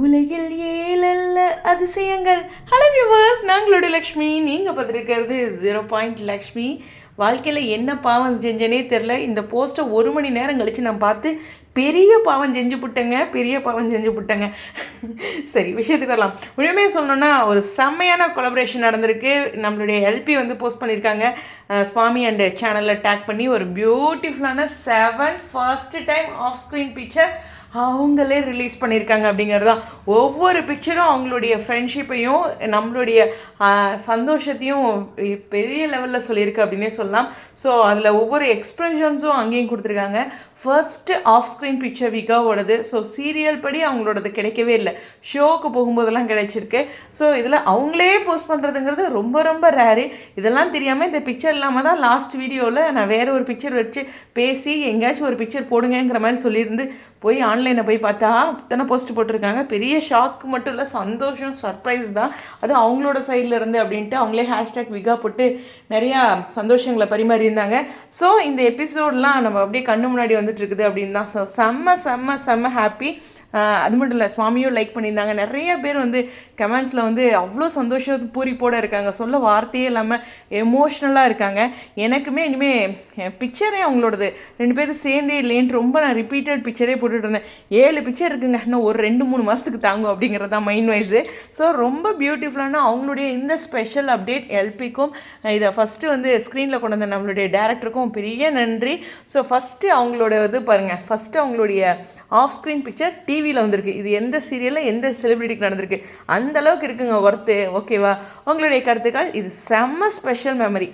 உலகில் ஏழல்ல அதிசயங்கள். ஹலோ வியூவர்ஸ் நாங்களுடைய லக்ஷ்மி. நீங்கள் பார்த்துருக்கிறது ஜீரோ பாயிண்ட் லக்ஷ்மி. வாழ்க்கையில் என்ன பாவம் செஞ்சேனே தெரில இந்த போஸ்ட்டை ஒரு மணி நேரம் கழித்து நான் பார்த்து பெரிய பாவம் செஞ்சு புட்டேங்க. பெரிய பாவம் செஞ்சு புட்டேங்க. சரி விஷயத்துக்கு வரலாம். உண்மையாக சொல்லணும்னா ஒரு செம்மையான கொலபரேஷன் நடந்திருக்கு. நம்மளுடைய எல்பி வந்து போஸ்ட் பண்ணியிருக்காங்க. சுவாமி அண்ட் சேனலில் டேக் பண்ணி ஒரு பியூட்டிஃபுல்லான seven first time off screen picture அவங்களே ரிலீஸ் பண்ணியிருக்காங்க அப்படிங்கிறது தான். ஒவ்வொரு பிக்சரும் அவங்களுடைய ஃப்ரெண்ட்ஷிப்பையும் நம்மளுடைய சந்தோஷத்தையும் பெரிய லெவலில் சொல்லியிருக்கு அப்படின்னே சொல்லலாம். ஸோ அதில் ஒவ்வொரு எக்ஸ்ப்ரெஷன்ஸும் அங்கேயும் கொடுத்துருக்காங்க. ஃபர்ஸ்ட் ஆஃப் ஸ்க்ரீன் பிக்சர் விகாவோடது. ஸோ சீரியல் படி அவங்களோடது கிடைக்கவே இல்லை. ஷோவுக்கு போகும்போதெல்லாம் கிடைச்சிருக்கு. ஸோ இதில் அவங்களே போஸ்ட் பண்ணுறதுங்கிறது ரொம்ப ரொம்ப ரேரு இதெல்லாம் தெரியாமல் இந்த பிக்சர் இல்லாமல் தான் லாஸ்ட் வீடியோவில் நான் வேறு ஒரு பிக்சர் வச்சு பேசி எங்கேயாச்சும் ஒரு பிக்சர் போடுங்கங்கிற மாதிரி சொல்லியிருந்து போய் ஆன்லைன் ஆன்லைனில் போய் பார்த்தா இத்தனை போஸ்ட் போட்டிருக்காங்க. பெரிய ஷாக் மட்டும் இல்லை சந்தோஷம் சர்ப்ரைஸ் தான். அது அவங்களோட சைடில் இருந்து அப்படின்ட்டு அவங்களே ஹேஷ்டேக் விகா போட்டு நிறையா சந்தோஷங்களை பரிமாறியிருந்தாங்க. ஸோ இந்த எபிசோட்லாம் நம்ம அப்படியே கண்ணு முன்னாடி வந்துட்டு இருக்குது அப்படின்னு தான் ஸோ செம்ம செம்ம செம்ம ஹாப்பி அது மட்டும் இல்லை சுவாமியும் லைக் பண்ணியிருந்தாங்க. நிறைய பேர் வந்து கமெண்ட்ஸில் வந்து அவ்வளோ சந்தோஷ பூரிப்போடு இருக்காங்க. சொல்ல வார்த்தையே இல்லாமல் எமோஷ்னலாக இருக்காங்க. எனக்குமே இனிமேல் பிக்சரே அவங்களோடது. ரெண்டு பேரும் சேர்ந்தே இல்லைன்ட்டு ரொம்ப நான் ரிப்பீட்டட் பிக்சரே போட்டுட்டு இருந்தேன். ஏழு பிக்சர் இருக்குங்க. இன்னும் ஒரு ரெண்டு மூணு மாதத்துக்கு தாங்கும் அப்படிங்கிறது தான் மைண்ட் வைஸு ஸோ ரொம்ப பியூட்டிஃபுல்லான அவங்களுடைய இந்த ஸ்பெஷல் அப்டேட் எல்பிக்கும் இதை ஃபஸ்ட்டு வந்து ஸ்க்ரீனில் கொண்டு வந்த நம்மளுடைய டேரக்டருக்கும் பெரிய நன்றி. ஸோ ஃபஸ்ட்டு அவங்களோட இது பாருங்கள் ஃபஸ்ட்டு அவங்களுடைய ஆஃப் ஸ்க்ரீன் பிக்சர் டிவி டிவியில் வந்திருக்கு. இது எந்த சீரியலில் எந்த செலிபிரிட்டிக்கு நடந்திருக்கு? அந்த அளவுக்கு இருக்குங்க ஒர்த்து ஓகேவா உங்களுடைய கருத்துக்கள் இது செம்ம ஸ்பெஷல் மெமரி